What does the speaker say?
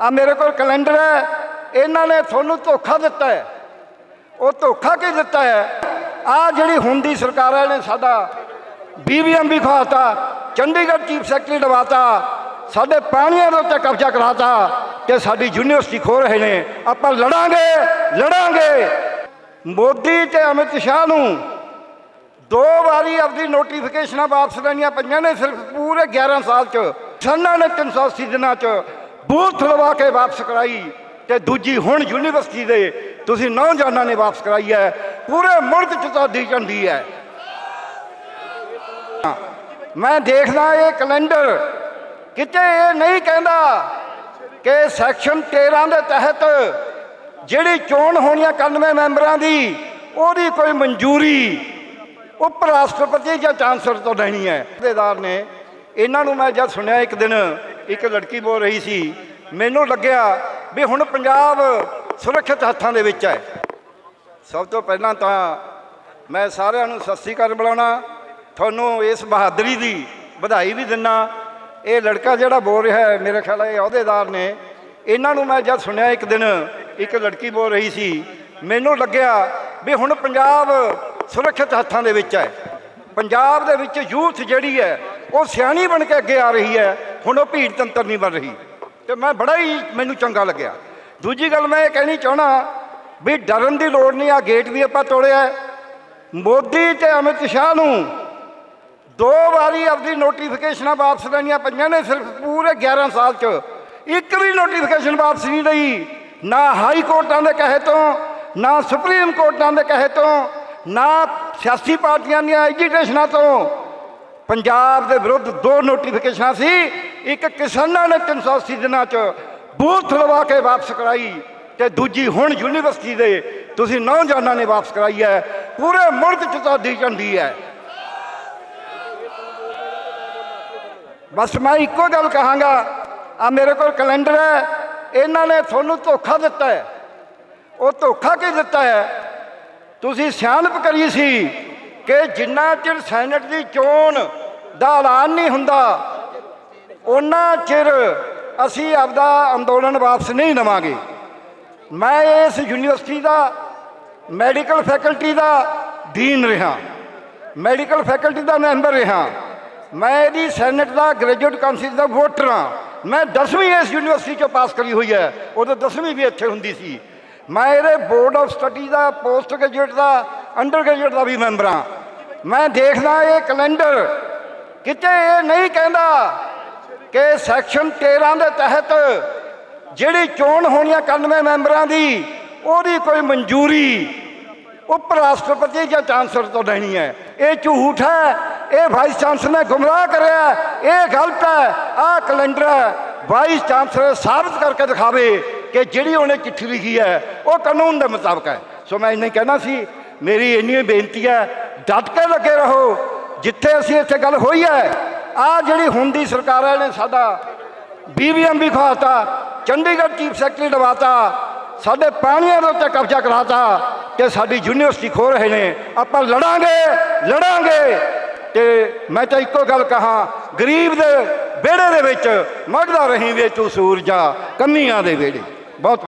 ਆ ਮੇਰੇ ਕੋਲ ਕੈਲੰਡਰ ਹੈ। ਇਹਨਾਂ ਨੇ ਤੁਹਾਨੂੰ ਧੋਖਾ ਦਿੱਤਾ ਹੈ। ਉਹ ਧੋਖਾ ਕੀ ਦਿੱਤਾ ਹੈ? ਆ ਜਿਹੜੀ ਹੁਣ ਦੀ ਸਰਕਾਰਾਂ ਨੇ ਸਾਡਾ ਬੀਬੀਐਮ ਵੀ ਖਵਾਤਾ, ਚੰਡੀਗੜ੍ਹ ਚੀਫ ਸੈਕਟਰੀ ਲਵਾਤਾ, ਸਾਡੇ ਪਾਣੀਆਂ ਦੇ ਉੱਤੇ ਕਬਜ਼ਾ ਕਰਾਤਾ ਤੇ ਸਾਡੀ ਯੂਨੀਵਰਸਿਟੀ ਖੋ ਰਹੇ ਨੇ। ਆਪਾਂ ਲੜਾਂਗੇ ਲੜਾਂਗੇ। ਮੋਦੀ ਤੇ ਅਮਿਤ ਸ਼ਾਹ ਨੂੰ ਦੋ ਵਾਰੀ ਆਪਦੀ ਨੋਟੀਫਿਕੇਸ਼ਨਾਂ ਵਾਪਸ ਲੈਣੀਆਂ ਪਈਆਂ ਨੇ ਸਿਰਫ ਪੂਰੇ 11 ਸਾਲ ਚ। ਸੰਨਾਂ ਨੇ 380 ਦਿਨਾਂ ਚ ਬੂਥ ਲਵਾ ਕੇ ਵਾਪਸ ਕਰਾਈ ਤੇ ਦੂਜੀ ਹੁਣ ਯੂਨੀਵਰਸਿਟੀ ਦੇ ਤੁਸੀਂ ਨੌਜਵਾਨਾਂ ਨੇ ਵਾਪਸ ਕਰਾਈ ਹੈ। ਪੂਰੇ ਮੁਲਕ ਚ ਤੁਹਾਡੀ ਝੰਡੀ ਹੈ। ਮੈਂ ਦੇਖਦਾ ਇਹ ਕੈਲੰਡਰ ਕਿਤੇ ਇਹ ਨਹੀਂ ਕਹਿੰਦਾ ਕਿ ਸੈਕਸ਼ਨ 13 ਦੇ ਤਹਿਤ ਜਿਹੜੀ ਚੋਣ ਹੋਣੀ ਹੈ 91 ਮੈਂਬਰਾਂ ਦੀ, ਉਹਦੀ ਕੋਈ ਮਨਜ਼ੂਰੀ ਉਪ ਰਾਸ਼ਟਰਪਤੀ ਜਾਂ ਚਾਂਸਲਰ ਤੋਂ ਲੈਣੀ ਹੈ। ਅਹੁਦੇਦਾਰ ਨੇ, ਇਹਨਾਂ ਨੂੰ ਮੈਂ ਜਦ ਸੁਣਿਆ ਇੱਕ ਦਿਨ ਇੱਕ ਲੜਕੀ ਬੋਲ ਰਹੀ ਸੀ, ਮੈਨੂੰ ਲੱਗਿਆ ਵੀ ਹੁਣ ਪੰਜਾਬ ਸੁਰੱਖਿਅਤ ਹੱਥਾਂ ਦੇ ਵਿੱਚ ਹੈ। ਸਭ ਤੋਂ ਪਹਿਲਾਂ ਤਾਂ ਮੈਂ ਸਾਰਿਆਂ ਨੂੰ ਸਤਿ ਸ੍ਰੀ ਅਕਾਲ ਬੁਲਾਉਣਾ, ਤੁਹਾਨੂੰ ਇਸ ਬਹਾਦਰੀ ਦੀ ਵਧਾਈ ਵੀ ਦਿੰਨਾ। ਇਹ ਲੜਕਾ ਜਿਹੜਾ ਬੋਲ ਰਿਹਾ ਹੈ, ਮੇਰੇ ਖਿਆਲ ਇਹ ਅਹੁਦੇਦਾਰ ਨੇ। ਇਹਨਾਂ ਨੂੰ ਮੈਂ ਜਦ ਸੁਣਿਆ ਇੱਕ ਦਿਨ, ਇੱਕ ਲੜਕੀ ਬੋਲ ਰਹੀ ਸੀ, ਮੈਨੂੰ ਲੱਗਿਆ ਵੀ ਹੁਣ ਪੰਜਾਬ ਸੁਰੱਖਿਅਤ ਹੱਥਾਂ ਦੇ ਵਿੱਚ ਹੈ। ਪੰਜਾਬ ਦੇ ਵਿੱਚ ਯੂਥ ਜਿਹੜੀ ਹੈ, ਉਹ ਸਿਆਣੀ ਬਣ ਕੇ ਅੱਗੇ ਆ ਰਹੀ ਹੈ। ਹੁਣ ਉਹ ਭੀੜ ਤੰਤਰ ਨਹੀਂ ਬਣ ਰਹੀ। ਤੇ ਮੈਂ ਬੜਾ ਹੀ ਮੈਨੂੰ ਚੰਗਾ ਲੱਗਿਆ। ਦੂਜੀ ਗੱਲ ਮੈਂ ਇਹ ਕਹਿਣੀ ਚਾਹਣਾ ਵੀ ਡਰਨ ਦੀ ਲੋੜ ਨਹੀਂ ਆ ਗੇਟ ਵੀ ਆਪਾਂ ਤੋੜਿਆ ਮੋਦੀ ਤੇ ਅਮਿਤ ਸ਼ਾਹ ਨੂੰ ਦੋ ਵਾਰੀ ਆਪਦੀ ਨੋਟੀਫਿਕੇਸ਼ਨਾਂ ਵਾਪਸ ਲੈਣੀਆਂ ਪਈਆਂ ਨੇ ਸਿਰਫ ਪੂਰੇ 11 ਸਾਲ ਚ। ਇੱਕ ਵੀ ਨੋਟੀਫਿਕੇਸ਼ਨ ਵਾਪਸ ਨਹੀਂ ਲਈ। ਨਾ ਹਾਈ ਕੋਰਟਾਂ ਦੇ ਕਹੇ ਤੋਂ, ਨਾ ਸੁਪਰੀਮ ਕੋਰਟਾਂ ਦੇ ਕਹੇ ਤੋਂ, ਨਾ ਸਿਆਸੀ ਪਾਰਟੀਆਂ ਦੀਆਂ ਐਜੀਟੇਸ਼ਨਾਂ ਤੋਂ। ਪੰਜਾਬ ਦੇ ਵਿਰੁੱਧ ਦੋ ਨੋਟੀਫਿਕੇਸ਼ਨਾਂ ਸੀ। ਇੱਕ ਕਿਸਾਨਾਂ ਨੇ 380 ਦਿਨਾਂ ਚ ਬੂਥ ਲਵਾ ਕੇ ਵਾਪਸ ਕਰਾਈ ਤੇ ਦੂਜੀ ਹੁਣ ਯੂਨੀਵਰਸਿਟੀ ਦੇ ਤੁਸੀਂ ਨੌਜਵਾਨਾਂ ਨੇ ਵਾਪਸ ਕਰਾਈ ਹੈ। ਪੂਰੇ ਮੁਲਕ ਚ ਤੁਹਾਡੀ ਝੰਡੀ ਹੈ। ਬਸ ਮੈਂ ਇੱਕੋ ਗੱਲ ਕਹਾਂਗਾ ਆ ਮੇਰੇ ਕੋਲ ਕੈਲੰਡਰ ਹੈ, ਇਹਨਾਂ ਨੇ ਤੁਹਾਨੂੰ ਧੋਖਾ ਦਿੱਤਾ ਹੈ। ਉਹ ਧੋਖਾ ਕੀ ਦਿੱਤਾ ਹੈ? ਤੁਸੀਂ ਸਿਆਣਪ ਕਰੀ ਸੀ ਕਿ ਜਿੰਨਾ ਚਿਰ ਸੈਨੇਟ ਦੀ ਚੋਣ ਦਾ ਐਲਾਨ ਨਹੀਂ ਹੁੰਦਾ ਉਹਨਾਂ ਚਿਰ ਅਸੀਂ ਆਪਦਾ ਅੰਦੋਲਨ ਵਾਪਸ ਨਹੀਂ ਲਵਾਂਗੇ। ਮੈਂ ਇਸ ਯੂਨੀਵਰਸਿਟੀ ਦਾ, ਮੈਡੀਕਲ ਫੈਕਲਟੀ ਦਾ ਡੀਨ ਰਿਹਾ। ਮੈਡੀਕਲ ਫੈਕਲਟੀ ਦਾ ਮੈਂਬਰ ਰਿਹਾ। ਮੈਂ ਇਹਦੀ ਸੈਨੇਟ ਦਾ ਗ੍ਰੈਜੂਏਟ ਕਾਉਂਸਲ ਦਾ ਵੋਟਰ ਹਾਂ। ਮੈਂ 10ਵੀਂ ਇਸ ਯੂਨੀਵਰਸਿਟੀ ਚੋਂ ਪਾਸ ਕਰੀ ਹੋਈ ਹੈ। ਉਦੋਂ 10ਵੀਂ ਵੀ ਇੱਥੇ ਹੁੰਦੀ ਸੀ। ਮੈਂ ਇਹਦੇ ਬੋਰਡ ਆਫ ਸਟੱਡੀ ਦਾ ਪੋਸਟ ਗ੍ਰੈਜੂਏਟ ਦਾ ਅੰਡਰ ਗ੍ਰੈਜੂਏਟ ਦਾ ਵੀ ਮੈਂਬਰ ਹਾਂ। ਮੈਂ ਦੇਖਦਾ ਇਹ ਕੈਲੰਡਰ ਕਿਤੇ ਇਹ ਨਹੀਂ ਕਹਿੰਦਾ ਕਿ ਸੈਕਸ਼ਨ 13 ਦੇ ਤਹਿਤ ਜਿਹੜੀ ਚੋਣ ਹੋਣੀ ਹੈ 91 ਮੈਂਬਰਾਂ ਦੀ, ਉਹਦੀ ਕੋਈ ਮਨਜ਼ੂਰੀ ਉਪ ਰਾਸ਼ਟਰਪਤੀ ਜਾਂ ਚਾਂਸਲਰ ਤੋਂ ਲੈਣੀ ਹੈ। ਇਹ ਝੂਠ ਹੈ, ਇਹ ਵਾਈਸ ਚਾਂਸਲਰ ਨੇ ਗੁੰਮਰਾਹ ਕਰਿਆ, ਇਹ ਗਲਤ ਹੈ। ਆਹ ਕੈਲੰਡਰ ਹੈ ਵਾਈਸ ਚਾਂਸਲਰ ਸਾਬਤ ਕਰਕੇ ਦਿਖਾਵੇ ਕਿ ਜਿਹੜੀ ਉਹਨੇ ਚਿੱਠੀ ਲਿਖੀ ਹੈ, ਉਹ ਕਾਨੂੰਨ ਦੇ ਮੁਤਾਬਕ ਹੈ। ਸੋ ਮੈਂ ਇੰਨੀ ਕਹਿਣਾ ਸੀ, ਮੇਰੀ ਇੰਨੀ ਬੇਨਤੀ ਹੈ ਡਟ ਕੇ ਲੱਗੇ ਰਹੋ, ਜਿੱਥੇ ਅਸੀਂ ਇੱਥੇ ਗੱਲ ਹੋਈ ਹੈ, ਆਹ ਜਿਹੜੀ ਹੁਣ ਦੀ ਸਰਕਾਰਾਂ ਨੇ ਸਾਡਾ ਬੀਬੀਐਮ ਵੀ ਖਵਾਤਾ, ਚੰਡੀਗੜ੍ਹ ਚੀਫ ਸੈਕਟਰੀ ਲਵਾਤਾ, ਸਾਡੇ ਪਾਣੀਆਂ ਦੇ ਉੱਤੇ ਕਬਜ਼ਾ ਕਰਾਤਾ ਤੇ ਸਾਡੀ ਯੂਨੀਵਰਸਿਟੀ ਖੋ ਰਹੇ ਨੇ। ਆਪਾਂ ਲੜਾਂਗੇ ਲੜਾਂਗੇ। ਤੇ ਮੈਂ ਤਾਂ ਇੱਕੋ ਗੱਲ ਕਹਾ, ਗਰੀਬ ਦੇ ਵਿਹੜੇ ਦੇ ਵਿੱਚ ਮੱਝਦਾ ਰਹੀ ਵੇ ਤੂੰ ਸੂਰਜਾ ਕੰਮੀਆਂ ਦੇ ਵਿਹੜੇ। ਬਹੁਤ